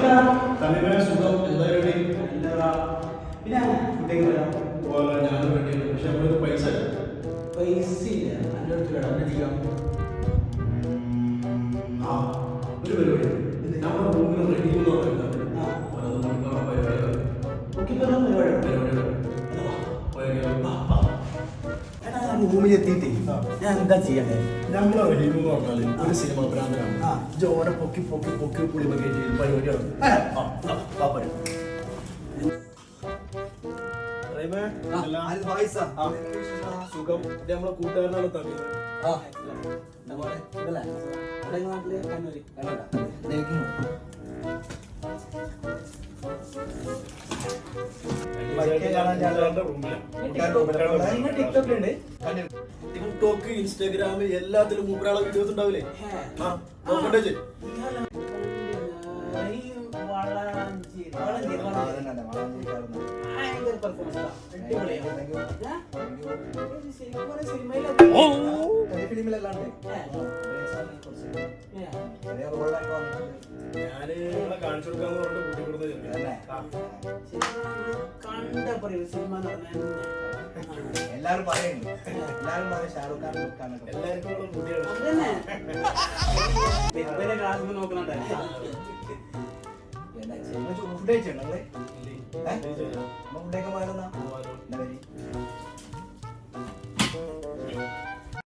സമീപന സുഖം. എന്തായാലും പിന്നെ ഞാനും വേണ്ടി പക്ഷെ നമ്മളൊരു പൈസ. പൈസ ഇല്ല. എന്റെ അടുത്ത് ചെയ്യാം? ആ, ഒരു പരിപാടി. നമ്മുടെ റൂമിൽ റെഡി എന്ന് പറയുന്നത് റൂമിൽ എത്തിയിട്ടേ ഞാൻ എന്താ ചെയ്യണ്ടേ നമ്മളെ എന്ന് പറഞ്ഞാൽ ഒരു സിനിമ ഭ്രാന്തനാണ്. ജോനെ പൊക്കി പൊക്കി പൊക്കി പുളി പൊക്കി ചെയ്ത് പരിപാടിയാണ് സുഖം നമ്മളെ കൂട്ടുകാരനാണ് ആ പരിപാടി. കണ്ണൂര് അല്ല, തമിഴ് ടിക്ടോക്ക് ഇൻസ്റ്റാഗ്രാം എല്ലാത്തിലും മൂപ്പരാളെ വീഡിയോസ് ഉണ്ടാവില്ലേ? ആ നോക്കണ്ടേ ചേച്ചി ഞാൻ നിങ്ങളെ കാണിച്ചു കൊടുക്കാന്ന് പറഞ്ഞിട്ട് കൂട്ടി കൊടുത്ത കണ്ട പറയൂ സിനിമ എന്ന് പറഞ്ഞാൽ എല്ലാരും പറയുന്നു എല്ലാരും പറയും ഷാറുഖ് ഖാൻ എല്ലാവർക്കും ഫുഡ് കഴിച്ചിട്ടുണ്ടോ നിങ്ങൾ? ഫുഡൊക്കെ പോയാലെന്നാ?